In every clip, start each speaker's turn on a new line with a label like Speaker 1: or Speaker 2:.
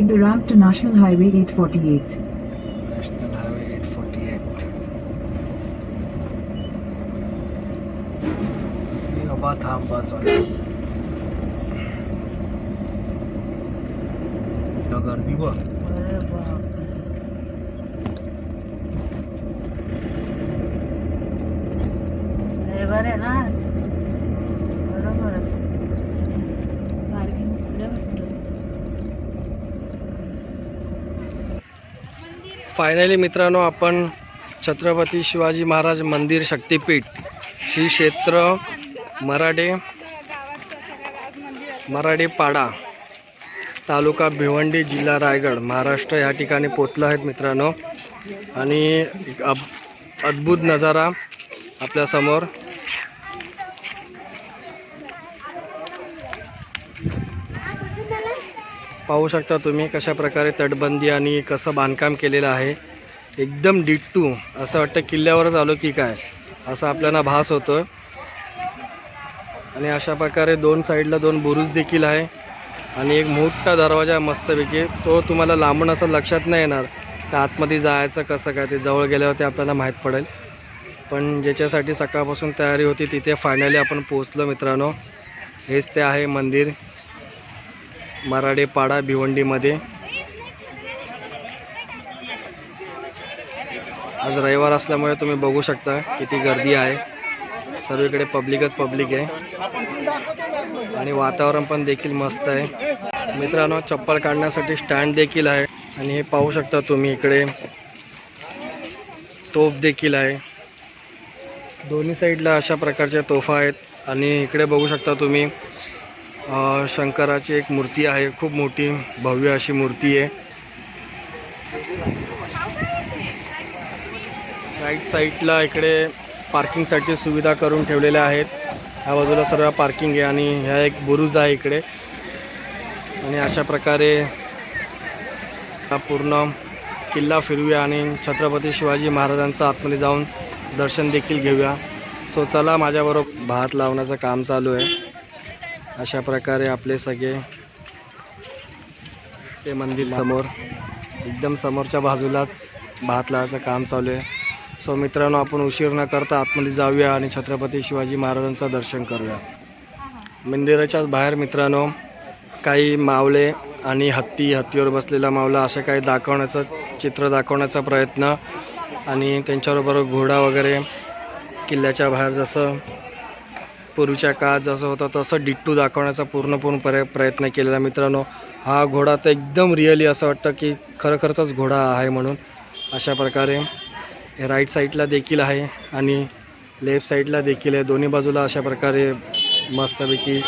Speaker 1: take the ramp to National Highway 848.
Speaker 2: National highway eight forty eight बाबा थांब बस वाला गर्दी बघ
Speaker 3: रविवार आहे ना आज बरोबर
Speaker 2: फायनली मित्रांनो आपण छत्रपती शिवाजी महाराज मंदिर शक्तीपीठ श्री क्षेत्र मराठे मराठे पाडा तालुका भिवंडी जिल्हा रायगड महाराष्ट्र या ठिकाणी पोचलं आहेत मित्रांनो. आणि अद्भुत नजारा आपल्यासमोर पाहू शकता तुम्ही कशा प्रकारे तटबंदी आणि कसं बांधकाम केलेलं आहे. एकदम डिट्टू असं वाटतं किल्ल्यावरच आलो की काय असं आपल्याला भास होतो. आणि अशा प्रकारे दोन साईडला दोन बुरुज देखील आहे. आणि एक मोठा दरवाजा आहे मस्तपैकी तो तुम्हाला लांबून असं लक्षात नाही येणार त्या आतमध्ये जायचं कसं काय ते जवळ गेल्यावर ते आपल्याला माहीत पडेल. पण ज्याच्यासाठी सकाळपासून तयारी होती तिथे फायनली आपण पोहोचलो मित्रांनो. हेच ते आहे मंदिर. मराठे पाडा भिवंडीमध्ये. आज रविवार असल्यामुळे तुम्ही बघू शकता किती गर्दी आहे. सर्वीकडे पब्लिकच पब्लिक आहे. आणि वातावरण पण देखील मस्त आहे. मित्रांनो चप्पल काढण्यासाठी स्टँड देखील आहे. आणि हे पाहू शकता तुम्ही इकडे. तोफ देखील आहे. दोन्ही साईडला अशा प्रकारच्या तोफा आहेत. आणि इकडे बघू शकता तुम्ही शंकराची एक मूर्ती आहे खूप मोठी भव्य अशी मूर्ती आहे. राईट साईडला इकडे पार्किंगसाठी सुविधा करून ठेवलेल्या आहेत. ह्या बाजूला सर्व पार्किंग आहे आणि ह्या एक बुरुज आहे इकडे. आणि अशा प्रकारे हा पूर्ण किल्ला फिरूया आणि छत्रपती शिवाजी महाराजांचं आतमध्ये जाऊन दर्शन देखील घेऊया. सो चला माझ्याबरोबर भात लावण्याचं काम चालू आहे. अशा प्रकारे आपले सगळे ते मंदिर समोर एकदम समोरच्या बाजूलाच भात लावायचं काम चालू आहे. सो मित्रांनो आपण उशीर न करता आतमध्ये जाऊया आणि छत्रपती शिवाजी महाराजांचं दर्शन करूया. मंदिराच्याच बाहेर मित्रांनो काही मावळे आणि हत्ती हत्तीवर बसलेला मावला असं काही दाखवण्याचं चित्र दाखवण्याचा प्रयत्न आणि त्यांच्याबरोबर घोडा वगैरे किल्ल्याच्या बाहेर जसं पूर्वीच्या काळात जसं होतं तसं डिट्टू दाखवण्याचा पूर्णपूर्ण पर्य प्रयत्न केलेला. मित्रांनो हा घोडा तर एकदम रिअली असं वाटतं की खरोखरचाच घोडा आहे म्हणून. अशा प्रकारे राईट साईडला देखील आहे आणि लेफ्ट साईडला देखील आहे. दोन्ही बाजूला अशा प्रकारे मस्तपैकी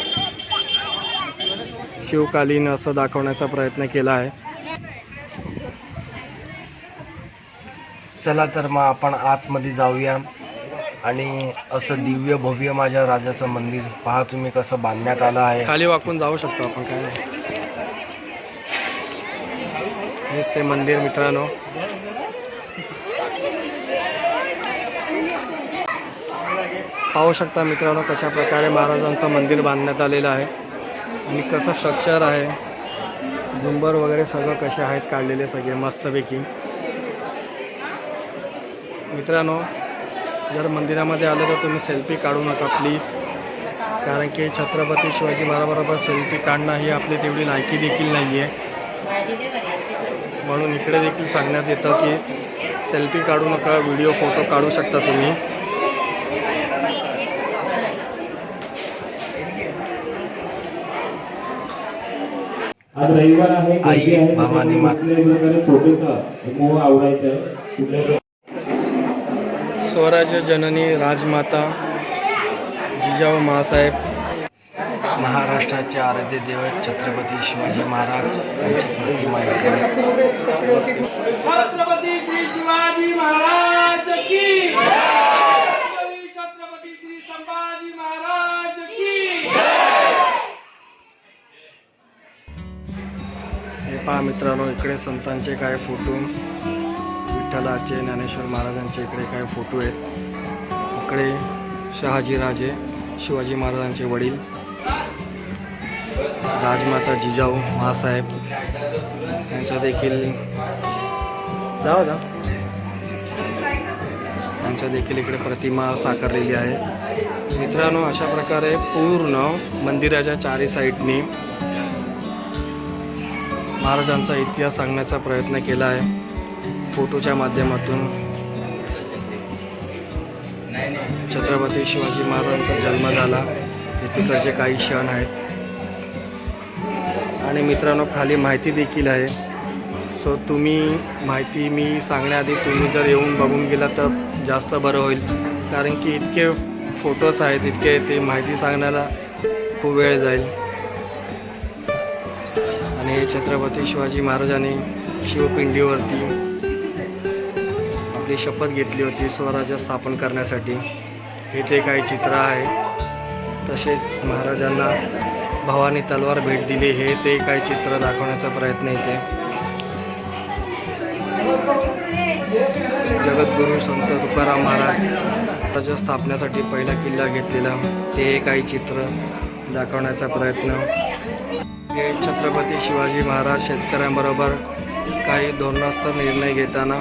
Speaker 2: शिवकालीन असं दाखवण्याचा प्रयत्न केला आहे. चला तर मग आपण आतमध्ये जाऊया. आणि असं दिव्य भव्य माझ्या राजाचं मंदिर. पहा तुम्ही कसं बांधण्यात आलं आहे. खाली वाकून जाऊ शकतो आपण काय हेच ते मंदिर मित्रांनो. पाहू शकता मित्रांनो कशा प्रकारे महाराजांचं मंदिर बांधण्यात आलेलं आहे. आणि कसं स्ट्रक्चर आहे. झुंबर वगैरे सगळं कसे आहेत काढलेले सगळे मस्तपैकी. मित्रांनो जर मंदिरामध्ये आलं तर तुम्ही सेल्फी काढू नका प्लीज कारण की छत्रपती शिवाजी महाराजाबरोबर सेल्फी काढणं ही आपली तेवढी लायकी देखील नाही आहे म्हणून इकडे देखील सांगण्यात येतं की सेल्फी काढू नका व्हिडिओ फोटो काढू शकता तुम्ही.
Speaker 4: आज रविवार आहे गर्दी
Speaker 2: आई,
Speaker 4: आहे
Speaker 2: भवानी माता.
Speaker 4: आवडायचं.
Speaker 2: स्वराज्य जननी राजमाता जिजाऊ मासाहेब महाराष्ट्राचे आराध्य दैवत छत्रपती शिवाजी महाराज यांची प्रतिमा इकडे.
Speaker 5: छत्रपती श्री शिवाजी महाराज की छत्रपती छत्रपती श्री संभाजी महाराज की
Speaker 2: हे पहा मित्रांनो इकडे संतांचे काय फोटो. विठ्ठलाचे ज्ञानेश्वर महाराजांचे इकडे काय फोटो आहेत? इकडे शहाजीराजे शिवाजी महाराजांचे वडील राजमाता जिजाऊ महासाहेब यांचा देखील जाऊ जा यांच्या देखील इकडे प्रतिमा साकारलेली आहे. मित्रांनो अशा प्रकारे पूर्ण मंदिराच्या चारी साईडनी महाराजांचा इतिहास सांगण्याचा प्रयत्न केला आहे. फोटोच्या माध्यमातून छत्रपती शिवाजी महाराजांचा जन्म झाला. हे तिकडचे काही क्षण आहेत. आणि मित्रांनो खाली माहिती देखील आहे. सो तुम्ही माहिती मी सांगण्याआधी तुम्ही जर येऊन बघून गेला तर जास्त बरं होईल. कारण की इतके फोटोज आहेत इतके ते माहिती सांगण्याला खूप वेळ जाईल. आणि छत्रपती शिवाजी महाराजांनी शिवपिंडीवरती आपली शपथ घेतली होती स्वराज्य स्थापन करण्यासाठी. हे ते काही चित्र आहे. तसेच महाराजांना भवानी तलवार भेट दिली. हे ते काही चित्र दाखवण्याचा प्रयत्न येते जगद्गुरू संत तुकाराम महाराज राज्य स्थापण्यासाठी पहिला किल्ला घेतलेला. ते काही चित्र दाखवण्याचा प्रयत्न. हे छत्रपती शिवाजी महाराज शेतकऱ्यांबरोबर काही धोरणास्थ निर्णय घेताना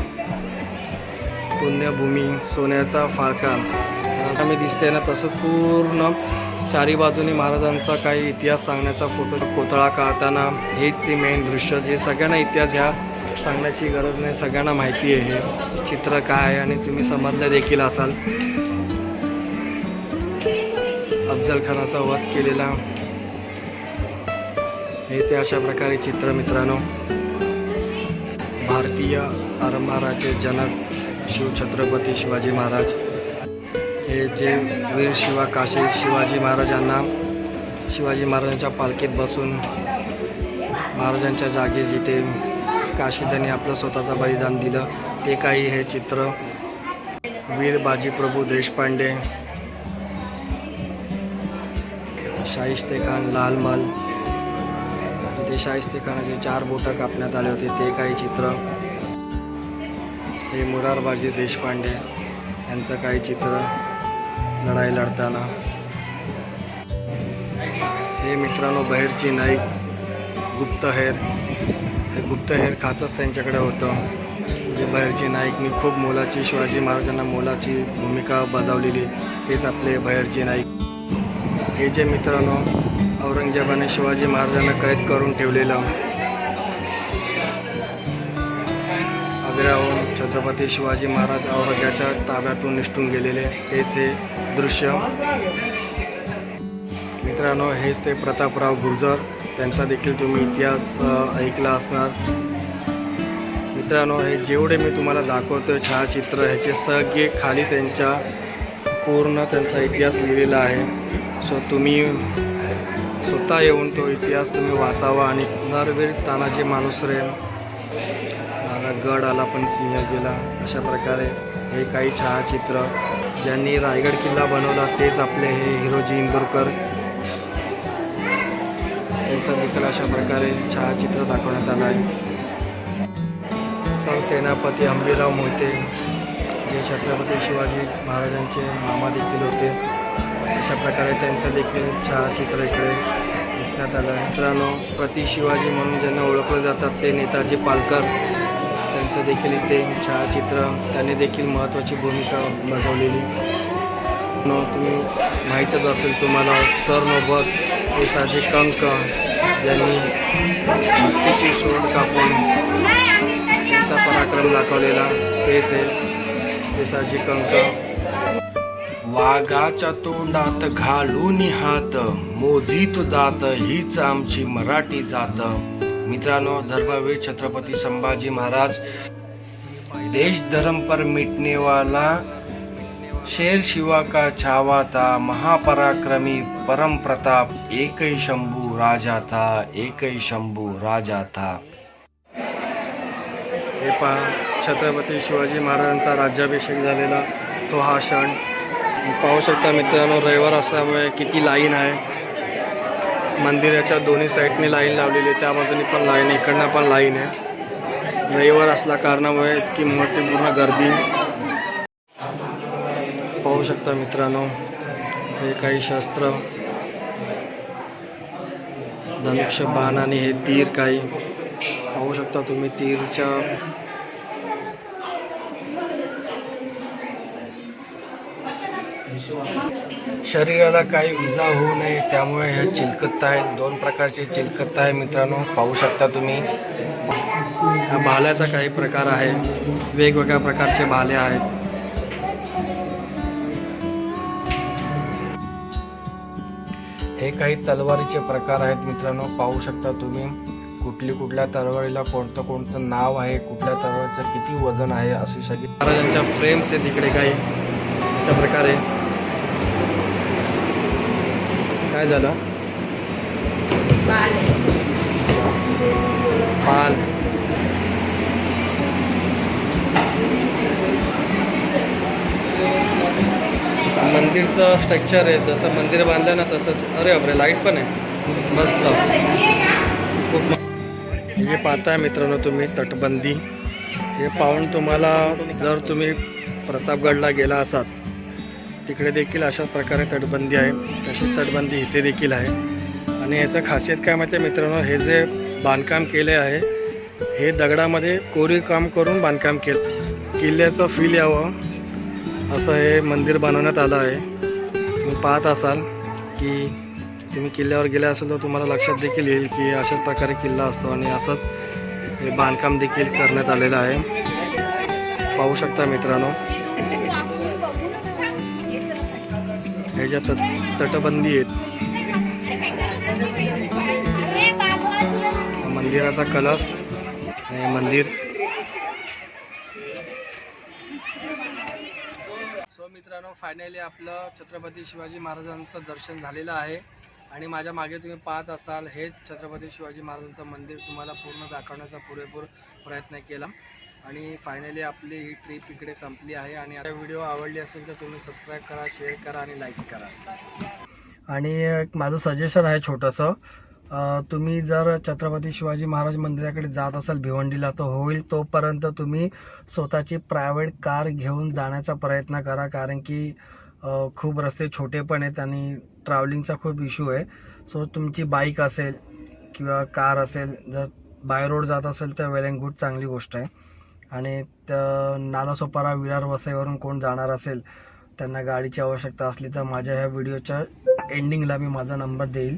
Speaker 2: पुण्यभूमी सोन्याचा फाळका आता मी दिसते ना तसंच पूर्ण चारी बाजूने महाराजांचा काही इतिहास सांगण्याचा फोटो कोतळा काढताना. हेच ते मेन दृश्य जे सगळ्यांना इतिहास ह्या सांगण्याची गरज नाही सगळ्यांना माहिती आहे हे चित्र काय आहे आणि तुम्ही समजले देखील असाल. अफजल खानाचा वध केलेला. हे ते अशा प्रकारे चित्र मित्रांनो. भारतीय आरंभाराचे जनक शिवछत्रपती शिवाजी महाराज. हे जे वीर शिवा काशी शिवाजी महाराजांना शिवाजी महाराजांच्या पालखीत बसून महाराजांच्या जागी जिथे काशी आपलं स्वतःचं बलिदान दिलं ते काही हे चित्र वीर बाजीप्रभू देशपांडे शाहिस्ते खान लाल महल तिथे शाहिस्ते खानाचे चार बोटं कापण्यात आले होते ते काही चित्र हे मुरारबाजी देशपांडे यांचं काही चित्र लढाई लढताना. हे मित्रांनो बाहेरची नाईक गुप्तहेर. हे गुप्तहेर खातच त्यांच्याकडे होतं. म्हणजे बाहेरची नाईकनी खूप मोलाची शिवाजी महाराजांना मोलाची भूमिका बजावलेली हेच आपले बहेरची नाईक. हे जे मित्रांनो औरंगजेबाने शिवाजी महाराजांना कैद करून ठेवलेलं आग्र्याहून छत्रपती शिवाजी महाराज औरंग्याच्या ताब्यातून निष्ठून गेलेले तेच हे दृश्य. मित्रांनो हेच ते प्रतापराव गुर्जर. त्यांचा देखील तुम्ही इतिहास ऐकला असणार. मित्रांनो हे जेवढे मी तुम्हाला दाखवतोय छायाचित्र ह्याचे सगळे खाली त्यांच्या पूर्ण त्यांचा इतिहास लिहिलेला आहे. सो तुम्ही स्वतः येऊन तो इतिहास तुम्ही वाचावा आणि नरवीर तानाजी माणूस आला गड आला पण सिंह गेला. अशा प्रकारे हे काही छायाचित्र ज्यांनी रायगड किल्ला बनवला तेच आपले हे हिरोजी इंदोरकर. त्यांचं देखील अशा प्रकारे छायाचित्र दाखवण्यात आलं आहे. सरसेनापती अंबीराव मोहिते जे छत्रपती शिवाजी महाराजांचे मामा देखील होते. अशा प्रकारे त्यांचं देखील छायाचित्र इकडे दिसण्यात आलं आहे. मित्रांनो प्रति शिवाजी म्हणून ज्यांना ओळखलं जातात ते नेताजी पालकर. यांचं देखील इथे छायाचित्र त्यांनी देखील महत्त्वाची भूमिका बजावलेली. तुम्ही माहीतच असेल तुम्हाला सरनोबत पेसाचे कंक ज्यांनी हत्तीची सोड कापून त्यांचा पराक्रम दाखवलेला. तेच आहे पेसाची कंक. वाघाच्या तोंडात घालून हात मोजीत दात हीच आमची मराठी जात. मित्रांनो धर्मवीर छत्रपती संभाजी महाराज देश धर्म पर मिटने वाला शेर शिवा का छावा था महापराक्रमी परम प्रताप एक ही शंभू राजा था एक ही शंभू राजा था। हे पहा छत्रपती शिवाजी महाराजांचा राज्याभिषेक झालेला तो हा क्षण. पाहू शकता मित्रांनो रविवार असल्यामुळे किती लाईन आहे. मंदिराच्या दोन्ही साईडने लाईन लावलेली आहे. त्या बाजूने पण लाईन आहे. इकडनं पण लाईन आहे. रविवार असल्या कारणामुळे इतकी मोठी पूर्ण गर्दी. पाहू शकता मित्रांनो हे काही शस्त्र. धनुष्य बाण आणि हे तीर काही. पाहू शकता तुम्ही तीरच्या शरीराला काही इजा होऊ नये त्यामुळे हे चिलकत्ता आहे दोन प्रकारचे चिलकत्ता आहे मित्रांनो पाहू शकता तुम्ही. हा भाल्याचा काही प्रकार आहे. वेगवेगळ्या प्रकारचे भाले आहेत. हे काही तलवारीचे प्रकार आहेत मित्रांनो पाहू शकता तुम्ही. कुठली कुठल्या तलवारीला कोणतं कोणतं नाव आहे कुठल्या तलवारीचं किती वजन आहे अशी सगळी. महाराजांच्या फ्रेम्स आहेत तिकडे काही. अशा प्रकारे. काय झालं? पाल. मंदिरचं स्ट्रक्चर आहे जसं मंदिर बांधलं ना तसंच. अरे बापरे लाइट पण आहे. मस्त. खूप हे पाहताय मित्रांनो तुम्ही तटबंदी. हे पाहून तुम्हाला जर तुम्ही प्रतापगडला गेला असाल तिकडे देखील अशाच प्रकारे तटबंदी आहे. तशीच तटबंदी इथे देखील आहे. आणि याचं खासियत काय माहिती आहे मित्रांनो? हे जे बांधकाम केले आहे हे दगडामध्ये कोरीव काम करून बांधकाम केलं किल्ल्याचं फील यावं. असं हे मंदिर बनवण्यात आलं आहे. तुम्ही पाहत असाल की तुम्ही किल्ल्यावर गेले असाल तर तुम्हाला लक्षात देखील येईल की अशाच प्रकारे किल्ला असतो आणि असंच हे बांधकाम देखील करण्यात आलेलं आहे. पाहू शकता मित्रांनो. ह्याच्या तट तटबंदी आहेत मंदिराचा कलश आणि मंदिर. सो मित्रांनो फायनली आपलं छत्रपती शिवाजी महाराजांचं दर्शन झालेलं आहे. आणि माझ्या मागे तुम्ही पाहत असाल हेच छत्रपती शिवाजी महाराजांचं मंदिर तुम्हाला पूर्ण दाखवण्याचा पुरेपूर प्रयत्न केला. आणि फायनली आपली ही ट्रिप इकडे संपली आहे आणि आता व्हिडिओ आवडली असेल तर तुम्ही सबस्क्राईब करा शेअर करा आणि लाईक करा. आणि एक माझं सजेशन आहे छोटंसं. तुम्ही जर छत्रपती शिवाजी महाराज मंदिराकडे जात असाल भिवंडीला तर होईल तोपर्यंत तुम्ही स्वतःची प्रायव्हेट कार घेऊन जाण्याचा प्रयत्न करा कारण की खूप रस्ते छोटे पण आहेत आणि ट्रॅव्हलिंगचा खूप इश्यू आहे. सो तुमची बाईक असेल किंवा कार असेल जर बाय रोड जात असेल तर वेल अँड गुड चांगली गोष्ट आहे. आणि त्या नालासोपारा विरार वसईवरून कोण जाणार असेल त्यांना गाडीची आवश्यकता असली तर माझ्या ह्या व्हिडिओच्या एंडिंगला मी माझा नंबर देईल.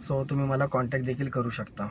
Speaker 2: सो तुम्ही मला कॉन्टॅक्ट देखील करू शकता.